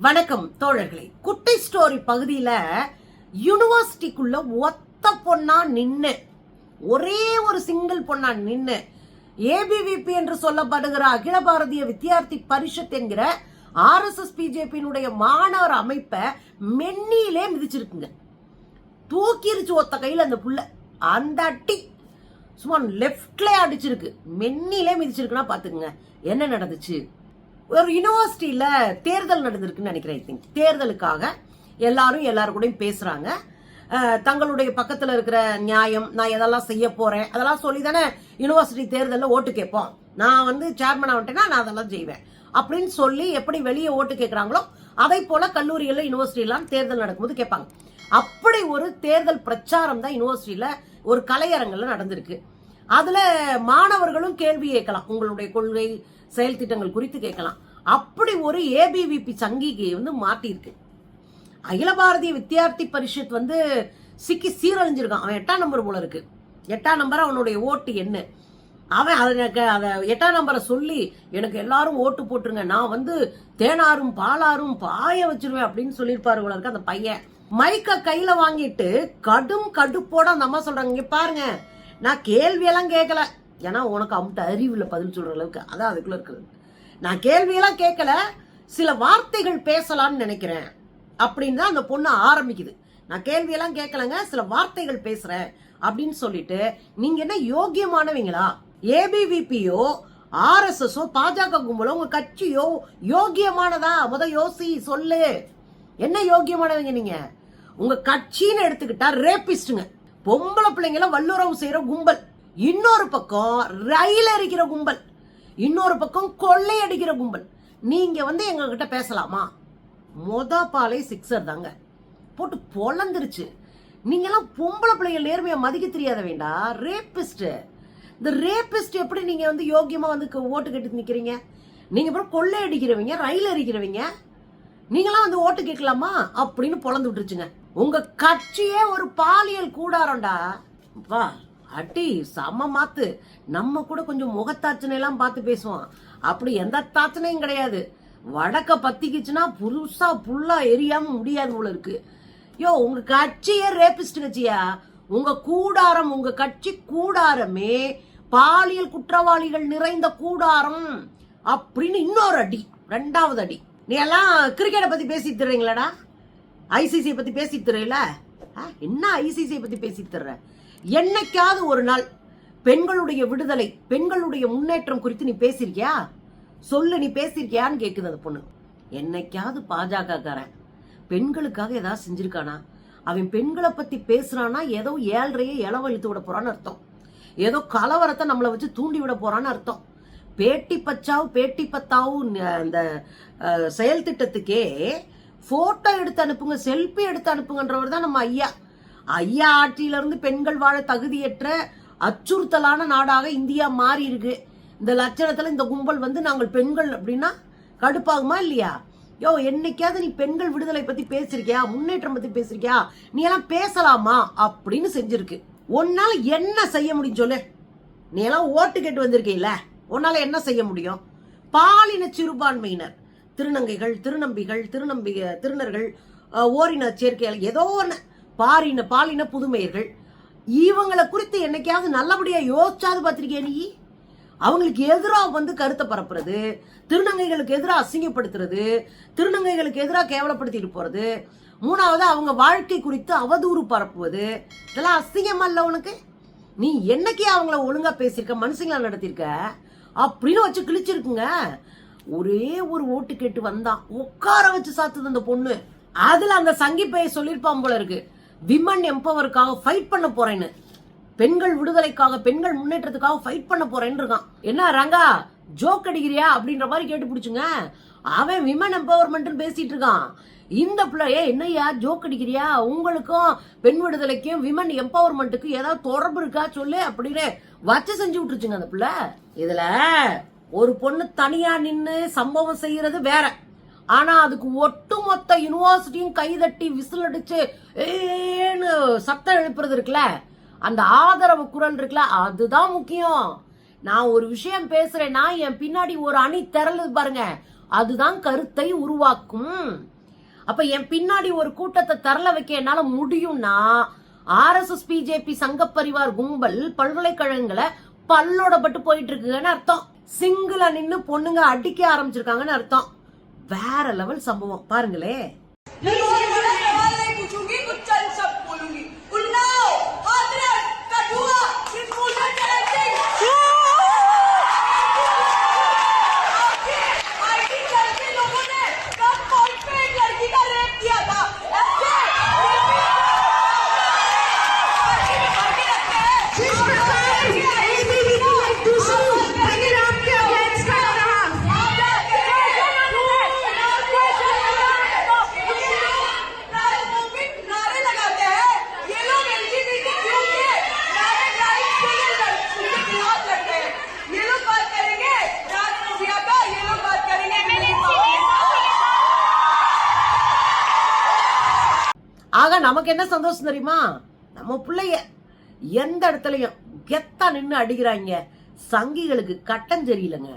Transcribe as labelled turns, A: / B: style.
A: வணக்கம் தோழர்களே. குட்டி ஸ்டோரி பகுதியில் யூனிவர்சிட்டிக்குள்ள ஒத்த பொண்ணா நின்று ஒரே ஒரு சிங்கிள் பொண்ணா நின்று ஏபிவிபி என்று சொல்லப்படுகிற அகில பாரதிய வித்தியார்த்தி பரிஷத் என்கிற ஆர்எஸ்எஸ் பிஜேபியினுடைய மாணவர் அமைப்பை மென்னியிலே மிதிச்சிருக்குங்க. தூக்கிருச்சு ஒத்த கையில் அந்த புள்ள. அந்த அட்டி சும்மா லெஃப்ட்ல அடிச்சிருக்கு. மென்னிலே மிதிச்சிருக்குன்னா பார்த்துக்குங்க என்ன நடந்துச்சு? ஒரு யூனிவர்சிட்டியில் தேர்தல் நடந்திருக்குன்னு நினைக்கிறேன் ஐ திங்க் தேர்தலுக்காக எல்லாரும் எல்லாரும் கூடயும் பேசுறாங்க. தங்களுடைய பக்கத்தில் இருக்கிற நியாயம் நான் எதெல்லாம் செய்ய போறேன் அதெல்லாம் சொல்லி தானே யூனிவர்சிட்டி தேர்தலில் ஓட்டு கேட்போம். நான் வந்து சேர்மன் ஆகிட்டேன்னா நான் அதெல்லாம் செய்வேன். அப்படின்னு சொல்லி எப்படி வெளியே ஓட்டு கேட்குறாங்களோ அதை போல கல்லூரிகளில் யூனிவர்சிட்டிலாம் தேர்தல் நடக்கும்போது கேட்பாங்க. அப்படி ஒரு தேர்தல் பிரச்சாரம் தான் யூனிவர்சிட்டியில் ஒரு கலையரங்கில் நடந்திருக்கு. அதுல மாணவர்களும் கேள்வி கேட்கலாம். உங்களுடைய கொள்கை செயல் திட்டங்கள் குறித்து கேட்கலாம். அப்படி ஒரு ஏபிவிபி சங்கிகை வந்து மாட்டியிருக்கு அகில பாரதிய வித்தியார்த்தி பரிஷத் வந்து சிக்கி சீரழிஞ்சிருக்கான். அவன் எட்டாம் நம்பர் போல இருக்கு. எட்டாம் நம்பர் அவனுடைய ஓட்டு என்ன? அவன் அதை எனக்கு அதை எட்டாம் நம்பரை சொல்லி எனக்கு எல்லாரும் ஓட்டு போட்டுருங்க. நான் வந்து தேனாரும் பாலாரும் பாய வச்சிருவேன் அப்படின்னு சொல்லியிருப்பாரு போல இருக்கு அந்த பையன். மைக்க கையில வாங்கிட்டு கடும் கடுப்போட அந்த அம்மா சொல்றாங்க இங்க பாருங்க நான் கேள்வியெல்லாம் கேட்கல ஏன்னா உனக்கு அமுட்ட அறிவில் பதில் சொல்கிற அளவுக்கு. அதான் அதுக்குள்ளே இருக்குது நான் கேள்வியெல்லாம் கேட்கல சில வார்த்தைகள் பேசலாம்னு நினைக்கிறேன். அப்படின்னு தான் அந்த பொண்ணு ஆரம்பிக்குது. நான் கேள்வியெல்லாம் கேட்கலங்க சில வார்த்தைகள் பேசுகிறேன் அப்படின்னு சொல்லிட்டு நீங்கள் என்ன யோகியமானவங்களா ஏபிவிபியோ ஆர்எஸ்எஸோ பாஜக கும்பலோ உங்கள் கட்சியோ யோக்கியமானதா? முத யோசி சொல்லு. என்ன யோகியமானவங்க நீங்கள் உங்கள் கட்சின்னு எடுத்துக்கிட்டா ரேபிஸ்ட்டுங்க பொம்பளை பிள்ளைங்களாம் வல்லுறவு செய்கிற கும்பல். இன்னொரு பக்கம் ரயில் அடிக்கிற கும்பல். இன்னொரு பக்கம் கொள்ளையடிக்கிற கும்பல். நீங்கள் வந்து எங்ககிட்ட பேசலாமா? மொத பாலை சிக்ஸர் தாங்க. போட்டு பொழந்துருச்சு நீங்கெல்லாம் பொம்பளை பிள்ளைங்க நேர்மையாக மதிக்க தெரியாத வேண்டா. ரேப்பிஸ்ட்டு இந்த ரேப்பிஸ்ட் எப்படி நீங்கள் வந்து யோக்கியமாக வந்து க- ஓட்டு கட்டி நிற்கிறீங்க நீங்கள் அப்புறம் கொள்ளை அடிக்கிறவங்க ரயில் அடிக்கிறவங்க நீங்களாம் வந்து ஓட்டு கேட்கலாமா? அப்படின்னு பொழந்து விட்டுருச்சுங்க. உங்க கட்சியே ஒரு பாலியல் கூடாரம்டா. வா அடி செம மாத்து. நம்ம கூட கொஞ்சம் முகத்தாச்சனை எல்லாம் பார்த்து பேசுவோம். அப்படி எந்த தாச்சனையும் கிடையாது. வடக்க பத்திக்குச்சுன்னா புதுசா புல்லா எரியாம முடியாது போல இருக்கு. யோ உங்க கட்சியே ரேபிஸ்ட் கட்சியா? உங்க கூடாரம் உங்க கட்சி கூடாரமே. பாலியல் குற்றவாளிகள் நிறைந்த கூடாரம். அப்படின்னு இன்னொரு அடி ரெண்டாவது அடி. நீ எல்லாம் கிரிக்கெட்டை பத்தி பேசிட்டு தர்றீங்களாடா ஐசிசியை பத்தி பேசிட்டு தர்றீல என்ன ஐசிசியை பத்தி பேசிட்டு தர்ற என்னைக்காவது ஒரு நாள் பெண்களுடைய விடுதலை பெண்களுடைய முன்னேற்றம் குறித்து நீ பேசியிருக்கியா சொல்லு நீ பேசியிருக்கியான்னு கேக்குது அந்த பொண்ணு. என்னைக்காவது பாஜக காரன் பெண்களுக்காக ஏதாவது செஞ்சிருக்கானா? அவன் பெண்களை பத்தி பேசுறானா? ஏதோ ஏழ்றைய இளவழித்து விட போறான்னு அர்த்தம். ஏதோ கலவரத்தை நம்மளை வச்சு தூண்டி விட போறான்னு அர்த்தம். பேட்டி பச்சாவ் பேட்டி பத்தாவ் அந்த செயல் திட்டத்துக்கே போட்டோ எடுத்து அனுப்புங்க செல்ஃபி எடுத்து அனுப்புங்கன்றவர் தான் நம்ம ஐயா. ஐயா ஆட்சியிலிருந்து பெண்கள் வாழ தகுதியற்ற அச்சுறுத்தலான நாடாக இந்தியா மாறி இருக்கு இந்த லட்சணத்தில் இந்த கும்பல் வந்து நாங்கள் பெண்கள் அப்படின்னா கடுப்பாகுமா இல்லையா? யோ என்னைக்காவது நீ பெண்கள் விடுதலை பத்தி பேசிருக்கியா? முன்னேற்றம் பத்தி பேசிருக்கியா? நீ எல்லாம் பேசலாமா? அப்படின்னு செஞ்சிருக்கு. உன்னால என்ன செய்ய முடியும் சொல்லு? நீ எல்லாம் ஓட்டு கேட்டு வந்திருக்கீல்ல? உன்னால என்ன செய்ய முடியும்? பாலின சிறுபான்மையினர். திருநங்கைகள் திருநம்பிகள் திருநம்பிக திருநர்கள் ஓரின சேர்க்கையால் ஏதோ ஒன்று பாரின பாலின புதுமையர்கள். இவங்களை குறித்து என்னைக்காவது நல்லபடியாக யோசிச்சாது பார்த்துருக்கிய நீ? அவங்களுக்கு எதிராக வந்து கருத்தை பரப்புறது திருநங்கைகளுக்கு எதிராக அசிங்கப்படுத்துறது திருநங்கைகளுக்கு எதிராக கேவலப்படுத்திட்டு போகிறது மூணாவது அவங்க வாழ்க்கை குறித்து அவதூறு பரப்புவது இதெல்லாம் அசிங்கமா இல்லை உனக்கு? நீ என்னைக்கு அவங்கள ஒழுங்காக பேசியிருக்க மனுஷங்களா நடத்தியிருக்க? அப்படின்னு வச்சு கிழிச்சிருக்குங்க. ஒரே ஒரு ஓட்டு கேட்டு வந்தான் உட்கார வச்சு சாத்துது அந்த பொண்ணு. அதுல அந்த சங்கி பைய சொல்லியிருப்பான் போல இருக்கு. விமன் எம்பவருக்காக ஃபைட் பண்ண போறேன்னு. பெண்கள் விடுதலைக்காக பெண்கள் முன்னேற்றத்துக்காக ஃபைட் பண்ண போறேன்னு இருக்கான். என்ன ரங்கா ஜோக் அடிக்கிறியா? அப்படின்ற மாதிரி கேட்டு பிடிச்சுங்க. அவன் விமன் எம்பவர்மெண்ட்னு பேசிட்டு இருக்கான். இந்த பிள்ளைய என்னய்யா ஜோக் அடிக்கிறியா? உங்களுக்கும் பெண் விடுதலைக்கும் விமன் எம்பவர்மெண்ட்டுக்கும் ஏதாவது தொடர்பு இருக்கா? சொல்லு அப்படின்னு வச்சு செஞ்சு விட்டுருச்சுங்க அந்த பிள்ளை. இதுல ஒரு பொண்ணு தனியா நின்று சம்பவம் செய்யறது வேற. ஆனா அதுக்கு ஒட்டுமொத்த யூனிவர்சிட்டியும் கைதட்டி விசில் அடிச்சு ஏன்னு சத்தம் எழுப்புறது இருக்குல்ல அந்த ஆதரவு குரல் இருக்குல்ல அதுதான் முக்கியம். நான் ஒரு விஷயம் பேசுறேன்னா என் பின்னாடி ஒரு அணி திரளுது பாருங்க அதுதான் கருத்தை உருவாக்கும்.
B: அப்ப என் பின்னாடி ஒரு கூட்டத்தை தரல வைக்க என்னால முடியும்னா ஆர்எஸ்எஸ் பிஜேபி சங்க பரிவார் கும்பல் பல்கலைக்கழகங்களை பல்லோட பட்டு போயிட்டு இருக்குன்னு அர்த்தம். சிங்கிளா நின்னு பொண்ணுங்க அடிக்க ஆரம்பிச்சிருக்காங்கன்னு அர்த்தம். வேற லெவல் சம்பவம். பாருங்களே. ஆக நமக்கு என்ன சந்தோஷம் தெரியுமா? நம்ம பிள்ளைய எந்த இடத்துலயும் கெத்தா நின்று அடிக்கிறாங்க. சங்கிகளுக்கு கட்டம் சரியில்லைங்க.